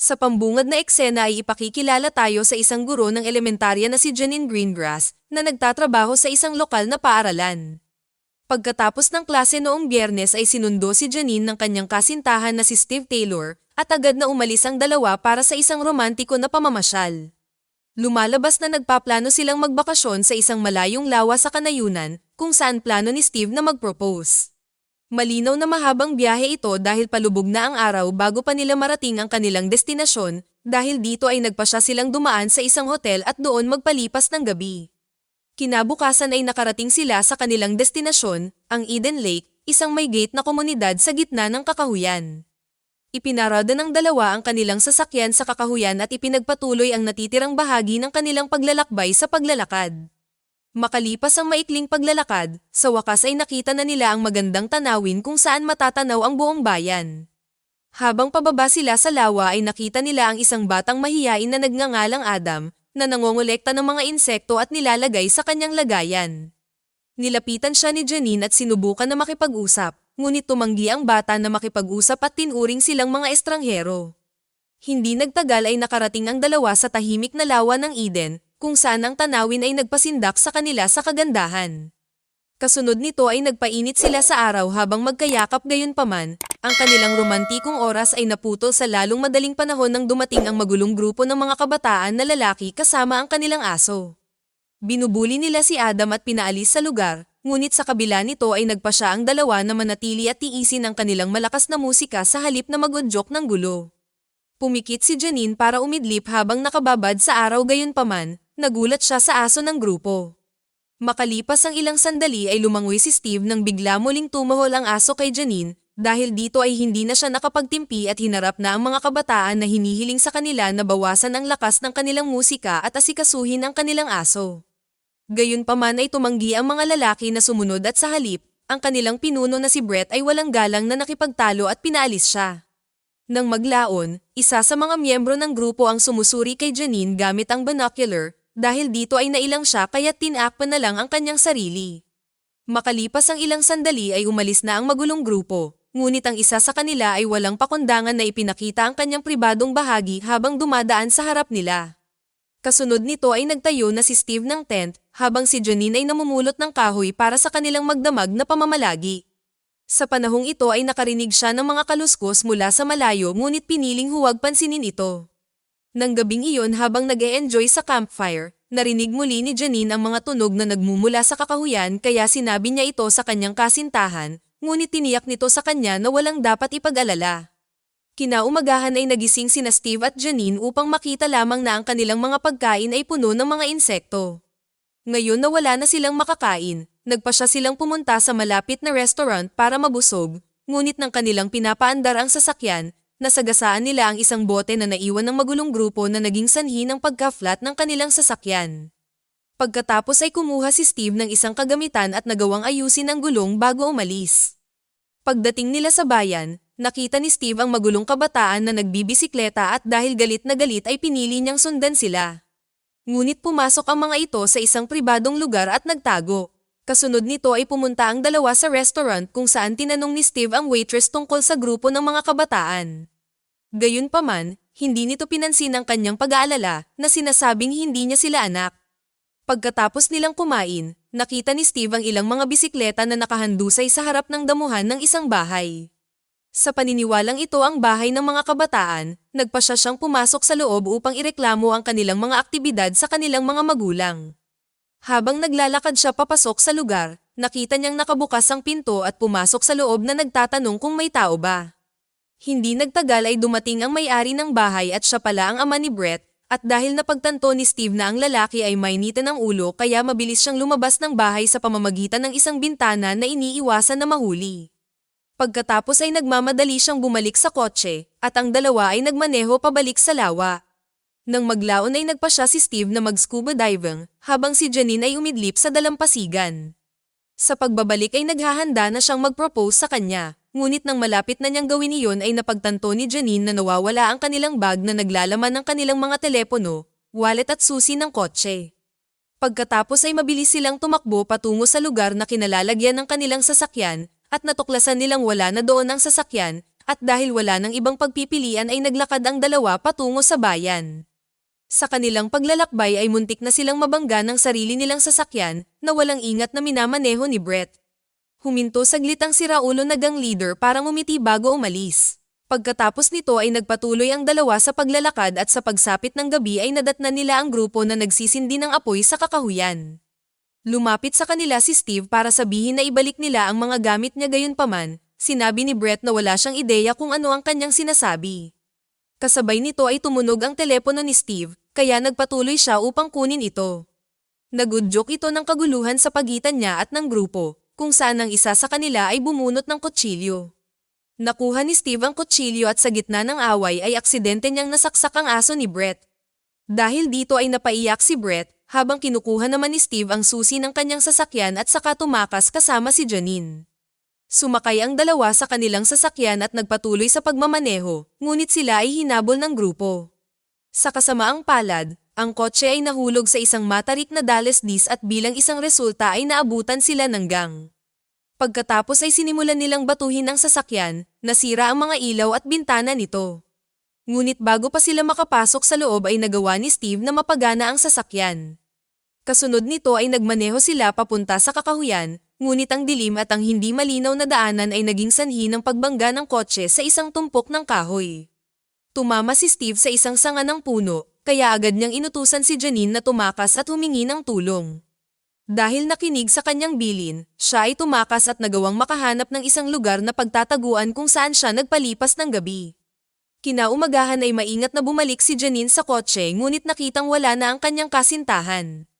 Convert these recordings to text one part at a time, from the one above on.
Sa pambungad na eksena ay ipakikilala tayo sa isang guro ng elementarya na si Janine Greengrass na nagtatrabaho sa isang lokal na paaralan. Pagkatapos ng klase noong biyernes ay sinundo si Janine ng kanyang kasintahan na si Steve Taylor at agad na umalis ang dalawa para sa isang romantiko na pamamasyal. Lumalabas na nagpaplano silang magbakasyon sa isang malayong lawa sa kanayunan kung saan plano ni Steve na mag-propose. Malinaw na mahabang biyahe ito dahil palubog na ang araw bago pa nila marating ang kanilang destinasyon dahil dito ay nagpasya silang dumaan sa isang hotel at doon magpalipas ng gabi. Kinabukasan ay nakarating sila sa kanilang destinasyon, ang Eden Lake, isang may gate na komunidad sa gitna ng kakahuyan. Ipinarada ng dalawa ang kanilang sasakyan sa kakahuyan at ipinagpatuloy ang natitirang bahagi ng kanilang paglalakbay sa paglalakad. Makalipas ang maikling paglalakad, sa wakas ay nakita na nila ang magandang tanawin kung saan matatanaw ang buong bayan. Habang pababa sila sa lawa ay nakita nila ang isang batang mahiyain na nagngangalang Adam, na nangongolekta ng mga insekto at nilalagay sa kanyang lagayan. Nilapitan siya ni Janine at sinubukan na makipag-usap, ngunit tumanggi ang bata na makipag-usap at tinuring silang mga estranghero. Hindi nagtagal ay nakarating ang dalawa sa tahimik na lawa ng Eden, kung saan ang tanawin ay nagpasindak sa kanila sa kagandahan. Kasunod nito ay nagpainit sila sa araw habang magkayakap gayon paman, ang kanilang romantikong oras ay naputol sa lalong madaling panahon nang dumating ang magulong grupo ng mga kabataan na lalaki kasama ang kanilang aso. Binubuli nila si Adam at pinaalis sa lugar, ngunit sa kabila nito ay nagpa siya ang dalawa na manatili at tiisin ang kanilang malakas na musika sa halip na magudyok ng gulo. Pumikit si Janine para umidlip habang nakababad sa araw gayon paman, nagulat siya sa aso ng grupo. Makalipas ang ilang sandali ay lumangoy si Steve nang bigla muling tumahol ang aso kay Janine dahil dito ay hindi na siya nakapagtimpi at hinarap na ang mga kabataan na hinihiling sa kanila na bawasan ang lakas ng kanilang musika at asikasuhin ang kanilang aso. Gayunpaman ay tumanggi ang mga lalaki na sumunod at sa halip, ang kanilang pinuno na si Brett ay walang galang na nakipagtalo at pinaalis siya. Nang maglaon, isa sa mga miyembro ng grupo ang sumusuri kay Janine gamit ang binocular dahil dito ay nailang siya kaya tinakpan na lang ang kanyang sarili. Makalipas ang ilang sandali ay umalis na ang magulong grupo, ngunit ang isa sa kanila ay walang pakundangan na ipinakita ang kanyang pribadong bahagi habang dumadaan sa harap nila. Kasunod nito ay nagtayo na si Steve ng tent habang si Janine ay namumulot ng kahoy para sa kanilang magdamag na pamamalagi. Sa panahong ito ay nakarinig siya ng mga kaluskos mula sa malayo ngunit piniling huwag pansinin ito. Nang gabing iyon habang nag -e enjoy sa campfire, narinig muli ni Janine ang mga tunog na nagmumula sa kakahuyan kaya sinabi niya ito sa kanyang kasintahan, ngunit tiniyak nito sa kanya na walang dapat ipag-alala. Kinaumagahan ay nagising sina Steve at Janine upang makita lamang na ang kanilang mga pagkain ay puno ng mga insekto. Ngayon na wala na silang makakain, nagpa siya silang pumunta sa malapit na restaurant para mabusog, ngunit ng kanilang pinapaandar ang sasakyan, nasagasaan nila ang isang bote na naiwan ng magulong grupo na naging sanhi ng pagka-flat ng kanilang sasakyan. Pagkatapos ay kumuha si Steve ng isang kagamitan at nagawang ayusin ang gulong bago umalis. Pagdating nila sa bayan, nakita ni Steve ang magulong kabataan na nagbibisikleta at dahil galit na galit ay pinili niyang sundan sila. Ngunit pumasok ang mga ito sa isang pribadong lugar at nagtago. Kasunod nito ay pumunta ang dalawa sa restaurant kung saan tinanong ni Steve ang waitress tungkol sa grupo ng mga kabataan. Gayunpaman, hindi nito pinansin ang kanyang pag-aalala na sinasabing hindi niya sila anak. Pagkatapos nilang kumain, nakita ni Steve ang ilang mga bisikleta na nakahandusay sa harap ng damuhan ng isang bahay. Sa paniniwalang ito ang bahay ng mga kabataan, nagpa siya siyang pumasok sa loob upang ireklamo ang kanilang mga aktibidad sa kanilang mga magulang. Habang naglalakad siya papasok sa lugar, nakita niyang nakabukas ang pinto at pumasok sa loob na nagtatanong kung may tao ba. Hindi nagtagal ay dumating ang may-ari ng bahay at siya pala ang ama ni Brett, at dahil napagtanto ni Steve na ang lalaki ay mainitan ng ulo kaya mabilis siyang lumabas ng bahay sa pamamagitan ng isang bintana na iniiwasan na mahuli. Pagkatapos ay nagmamadali siyang bumalik sa kotse, at ang dalawa ay nagmaneho pabalik sa lawa. Nang maglaon ay nagpa siya si Steve na mag-scuba diving, habang si Janine ay umidlip sa dalampasigan. Sa pagbabalik ay naghahanda na siyang mag-propose sa kanya, ngunit nang malapit na niyang gawin iyon ay napagtanto ni Janine na nawawala ang kanilang bag na naglalaman ng kanilang mga telepono, wallet at susi ng kotse. Pagkatapos ay mabilis silang tumakbo patungo sa lugar na kinalalagyan ng kanilang sasakyan, at natuklasan nilang wala na doon ang sasakyan, at dahil wala ng ibang pagpipilian ay naglakad ang dalawa patungo sa bayan. Sa kanilang paglalakbay ay muntik na silang mabangga ng sarili nilang sasakyan na walang ingat na minamaneho ni Brett. Huminto saglit ang siraulo na gang leader para ngumiti bago umalis. Pagkatapos nito ay nagpatuloy ang dalawa sa paglalakad at sa pagsapit ng gabi ay nadatnan nila ang grupo na nagsisindi ng apoy sa kakahuyan. Lumapit sa kanila si Steve para sabihin na ibalik nila ang mga gamit niya gayon paman, sinabi ni Brett na wala siyang ideya kung ano ang kanyang sinasabi. Kasabay nito ay tumunog ang telepono ni Steve, kaya nagpatuloy siya upang kunin ito. Nagudyok ito ng kaguluhan sa pagitan niya at ng grupo, kung saan ang isa sa kanila ay bumunot ng kutsilyo. Nakuha ni Steve ang kutsilyo at sa gitna ng away ay aksidente niyang nasaksak ang aso ni Brett. Dahil dito ay napaiyak si Brett, habang kinukuha naman ni Steve ang susi ng kanyang sasakyan at saka tumakas kasama si Janine. Sumakay ang dalawa sa kanilang sasakyan at nagpatuloy sa pagmamaneho, ngunit sila ay hinabol ng grupo. Sa kasamaang palad, ang kotse ay nahulog sa isang matarik na Dallas dis at bilang isang resulta ay naabutan sila ng gang. Pagkatapos ay sinimulan nilang batuhin ang sasakyan, nasira ang mga ilaw at bintana nito. Ngunit bago pa sila makapasok sa loob ay nagawa ni Steve na mapagana ang sasakyan. Kasunod nito ay nagmaneho sila papunta sa kakahuyan, ngunit ang dilim at ang hindi malinaw na daanan ay naging sanhi ng pagbangga ng kotse sa isang tumpok ng kahoy. Tumama si Steve sa isang sanga ng puno, kaya agad niyang inutusan si Janine na tumakas at humingi ng tulong. Dahil nakinig sa kanyang bilin, siya ay tumakas at nagawang makahanap ng isang lugar na pagtataguan kung saan siya nagpalipas ng gabi. Kinaumagahan ay maingat na bumalik si Janine sa kotse ngunit nakitang wala na ang kanyang kasintahan.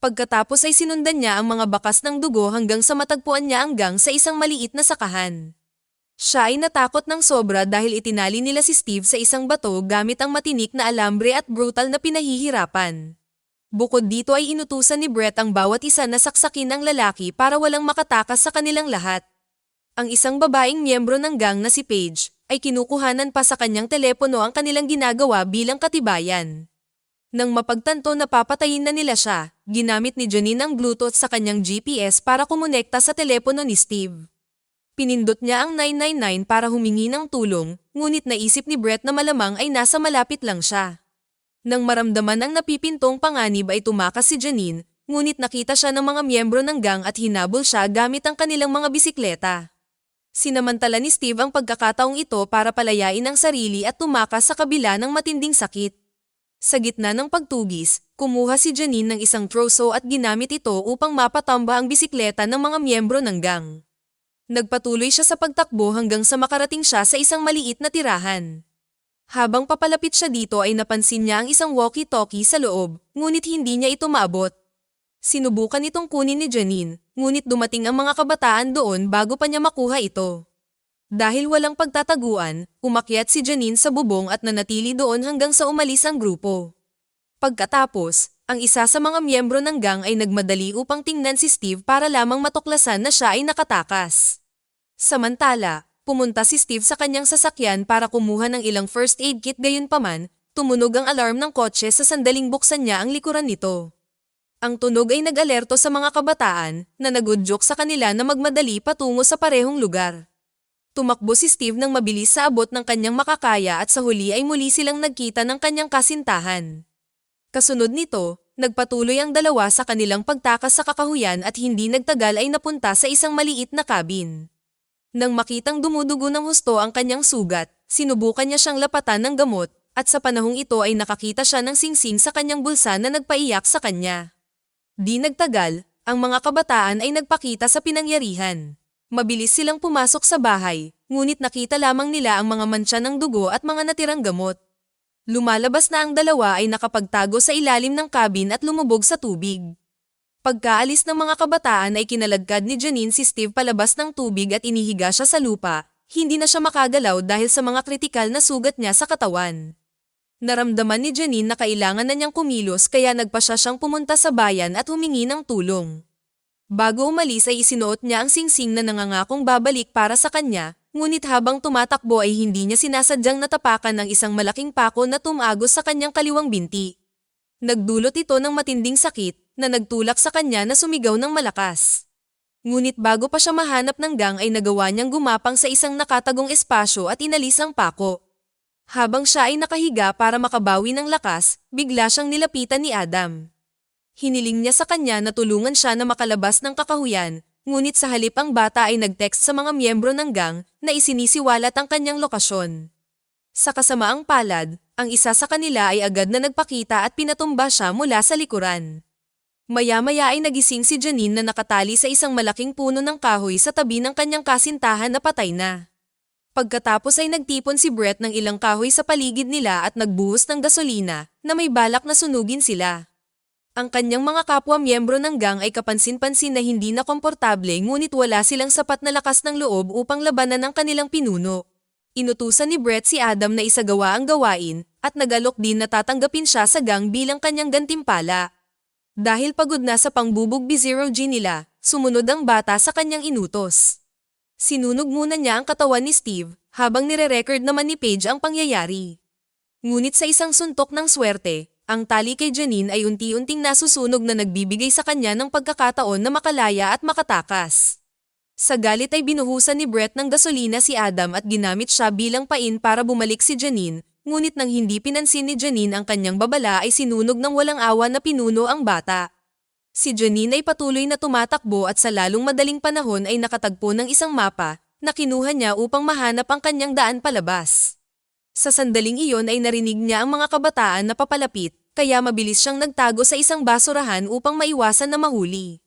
Pagkatapos ay sinundan niya ang mga bakas ng dugo hanggang sa matagpuan niya ang gang sa isang maliit na sakahan. Siya ay natakot ng sobra dahil itinali nila si Steve sa isang bato gamit ang matinik na alambre at brutal na pinahihirapan. Bukod dito ay inutusan ni Brett ang bawat isa na saksakin ng lalaki para walang makatakas sa kanilang lahat. Ang isang babaeng miyembro ng gang na si Paige ay kinukuhanan pa sa kanyang telepono ang kanilang ginagawa bilang katibayan. Nang mapagtanto na papatayin na nila siya, ginamit ni Janine ang Bluetooth sa kanyang GPS para kumonekta sa telepono ni Steve. Pinindot niya ang 999 para humingi ng tulong, ngunit naisip ni Brett na malamang ay nasa malapit lang siya. Nang maramdaman ang napipintong panganib ay tumakas si Janine, ngunit nakita siya ng mga miyembro ng gang at hinabol siya gamit ang kanilang mga bisikleta. Sinamantala ni Steve ang pagkakataong ito para palayain ang sarili at tumakas sa kabila ng matinding sakit. Sa gitna ng pagtugis, kumuha si Janine ng isang troso at ginamit ito upang mapatamba ang bisikleta ng mga miyembro ng gang. Nagpatuloy siya sa pagtakbo hanggang sa makarating siya sa isang maliit na tirahan. Habang papalapit siya dito ay napansin niya ang isang walkie-talkie sa loob, ngunit hindi niya ito maabot. Sinubukan itong kunin ni Janine, ngunit dumating ang mga kabataan doon bago pa niya makuha ito. Dahil walang pagtataguan, umakyat si Janine sa bubong at nanatili doon hanggang sa umalis ang grupo. Pagkatapos, ang isa sa mga miyembro ng gang ay nagmadali upang tingnan si Steve para lamang matuklasan na siya ay nakatakas. Samantala, pumunta si Steve sa kanyang sasakyan para kumuha ng ilang first aid kit gayunpaman, tumunog ang alarm ng kotse sa sandaling buksan niya ang likuran nito. Ang tunog ay nag-alerto sa mga kabataan na nagudyok sa kanila na magmadali patungo sa parehong lugar. Tumakbo si Steve ng mabilis sa abot ng kanyang makakaya at sa huli ay muli silang nagkita ng kanyang kasintahan. Kasunod nito, nagpatuloy ang dalawa sa kanilang pagtakas sa kakahuyan at hindi nagtagal ay napunta sa isang maliit na kabin. Nang makitang dumudugo ng husto ang kanyang sugat, sinubukan niya siyang lapatan ng gamot at sa panahong ito ay nakakita siya ng singsing sa kanyang bulsa na nagpaiyak sa kanya. Di nagtagal, ang mga kabataan ay nagpakita sa pinangyarihan. Mabilis silang pumasok sa bahay, ngunit nakita lamang nila ang mga mantsa ng dugo at mga natirang gamot. Lumalabas na ang dalawa ay nakapagtago sa ilalim ng kabin at lumubog sa tubig. Pagkaalis ng mga kabataan ay kinaladkad ni Janine si Steve palabas ng tubig at inihiga siya sa lupa, hindi na siya makagalaw dahil sa mga kritikal na sugat niya sa katawan. Naramdaman ni Janine na kailangan na niyang kumilos kaya nagpa siya siyang pumunta sa bayan at humingi ng tulong. Bago umalis ay isinuot niya ang singsing na nangangakong babalik para sa kanya, ngunit habang tumatakbo ay hindi niya sinasadyang natapakan ng isang malaking pako na tumagos sa kanyang kaliwang binti. Nagdulot ito ng matinding sakit na nagtulak sa kanya na sumigaw ng malakas. Ngunit bago pa siya mahanap ng gang ay nagawa niyang gumapang sa isang nakatagong espasyo at inalis ang pako. Habang siya ay nakahiga para makabawi ng lakas, bigla siyang nilapitan ni Adam. Hiniling niya sa kanya na tulungan siya na makalabas ng kakahuyan, ngunit sa halip ang bata ay nag-text sa mga miyembro ng gang na isinisiwalat ang kanyang lokasyon. Sa kasamaang palad, ang isa sa kanila ay agad na nagpakita at pinatumba siya mula sa likuran. Maya-maya ay nagising si Janine na nakatali sa isang malaking puno ng kahoy sa tabi ng kanyang kasintahan na patay na. Pagkatapos ay nagtipon si Brett ng ilang kahoy sa paligid nila at nagbuhos ng gasolina na may balak na sunugin sila. Ang kanyang mga kapwa miyembro ng gang ay kapansin-pansin na hindi na komportable ngunit wala silang sapat na lakas ng loob upang labanan ang kanilang pinuno. Inutusan ni Brett si Adam na isagawa ang gawain at nagalok din na tatanggapin siya sa gang bilang kanyang gantimpala. Dahil pagod na sa pangbubog B0G nila, sumunod ang bata sa kanyang inutos. Sinunog muna niya ang katawan ni Steve, habang nire-record naman ni Paige ang pangyayari. Ngunit sa isang suntok ng swerte, ang tali kay Janine ay unti-unting nasusunog na nagbibigay sa kanya ng pagkakataon na makalaya at makatakas. Sa galit ay binuhusan ni Brett ng gasolina si Adam at ginamit siya bilang pain para bumalik si Janine, Ngunit nang hindi pinansin ni Janine ang kanyang babala ay sinunog ng walang awa na pinuno ang bata. Si Janine ay patuloy na tumatakbo at sa lalong madaling panahon ay nakatagpo ng isang mapa na kinuha niya upang mahanap ang kanyang daan palabas. Sa sandaling iyon ay narinig niya ang mga kabataan na papalapit, kaya mabilis siyang nagtago sa isang basurahan upang maiwasan na mahuli.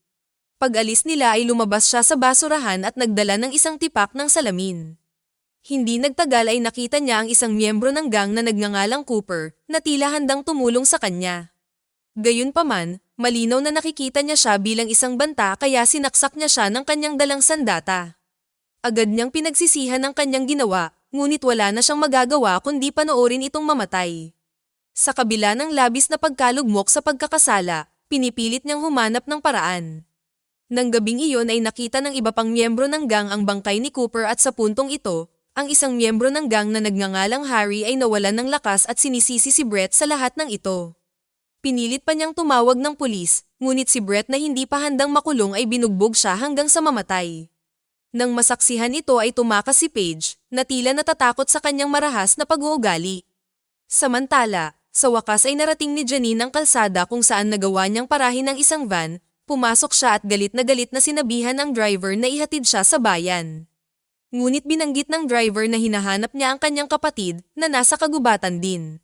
Pag-alis nila ay lumabas siya sa basurahan at nagdala ng isang tipak ng salamin. Hindi nagtagal ay nakita niya ang isang miyembro ng gang na nagngangalang Cooper na tila handang tumulong sa kanya. Gayunpaman, malinaw na nakikita niya siya bilang isang banta kaya sinaksak niya siya ng kanyang dalang sandata. Agad niyang pinagsisihan ang kanyang ginawa, ngunit wala na siyang magagawa kundi panoorin itong mamatay. Sa kabila ng labis na pagkalugmok sa pagkakasala, pinipilit niyang humanap ng paraan. Nang gabing iyon ay nakita ng iba pang miyembro ng gang ang bangkay ni Cooper at sa puntong ito, ang isang miyembro ng gang na nagngangalang Harry ay nawalan ng lakas at sinisisi si Brett sa lahat ng ito. Pinilit pa niyang tumawag ng pulis, ngunit si Brett na hindi pa handang makulong ay binugbog siya hanggang sa mamatay. Nang masaksihan ito ay tumakas si Paige, na tila natatakot sa kanyang marahas na pag-uugali. Samantala, sa wakas ay narating ni Janine ang kalsada kung saan nagawa niyang parahin ng isang van, pumasok siya at galit na galit na sinabihan ang driver na ihatid siya sa bayan. Ngunit binanggit ng driver na hinahanap niya ang kanyang kapatid na nasa kagubatan din.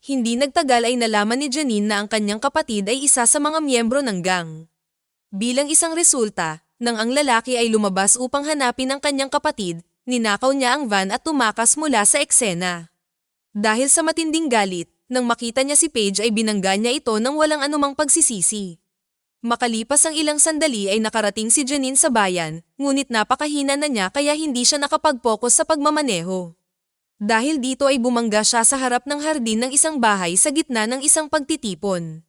Hindi nagtagal ay nalaman ni Janine na ang kanyang kapatid ay isa sa mga miyembro ng gang. Bilang isang resulta, nang ang lalaki ay lumabas upang hanapin ang kanyang kapatid, ninakaw niya ang van at tumakas mula sa eksena. Dahil sa matinding galit, nang makita niya si Paige ay binangga niya ito ng walang anumang pagsisisi. Makalipas ang ilang sandali ay nakarating si Janine sa bayan, ngunit napakahina na niya kaya hindi siya nakapag-focus sa pagmamaneho. Dahil dito ay bumangga siya sa harap ng hardin ng isang bahay sa gitna ng isang pagtitipon.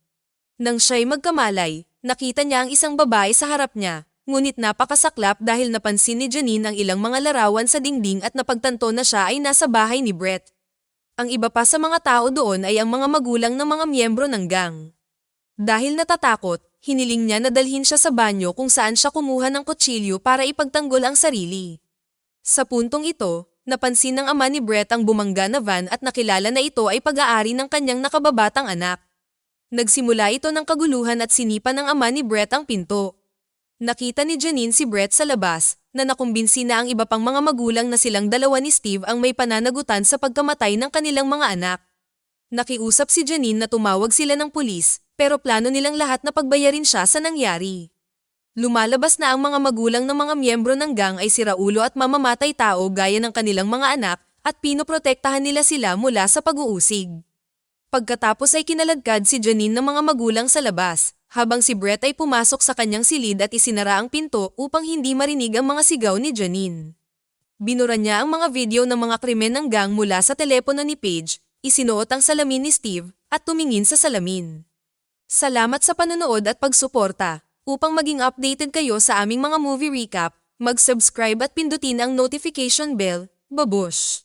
Nang siya'y magkamalay, nakita niya ang isang babae sa harap niya, ngunit napakasaklap dahil napansin ni Janine ang ilang mga larawan sa dingding at napagtanto na siya ay nasa bahay ni Brett. Ang iba pa sa mga tao doon ay ang mga magulang ng mga miyembro ng gang. Dahil natatakot, hiniling niya na dalhin siya sa banyo kung saan siya kumuha ng kutsilyo para ipagtanggol ang sarili. Sa puntong ito, napansin ng ama ni Brett ang bumangga na van at nakilala na ito ay pag-aari ng kanyang nakababatang anak. Nagsimula ito ng kaguluhan at sinipa ng ama ni Brett ang pinto. Nakita ni Janine si Brett sa labas, na nakumbinsi na ang iba pang mga magulang na silang dalawa ni Steve ang may pananagutan sa pagkamatay ng kanilang mga anak. Nakiusap si Janine na tumawag sila ng pulis, pero plano nilang lahat na pagbayarin siya sa nangyari. Lumalabas na ang mga magulang ng mga miyembro ng gang ay siraulo at mamamatay tao gaya ng kanilang mga anak at pinoprotektahan nila sila mula sa pag-uusig. Pagkatapos ay kinaladkad si Janine ng mga magulang sa labas, habang si Brett ay pumasok sa kanyang silid at isinara ang pinto upang hindi marinig ang mga sigaw ni Janine. Binura niya ang mga video ng mga krimen ng gang mula sa telepono ni Paige, isinuot ang salamin ni Steve, at tumingin sa salamin. Salamat sa panonood at pagsuporta. Upang maging updated kayo sa aming mga movie recap, mag-subscribe at pindutin ang notification bell. Babush!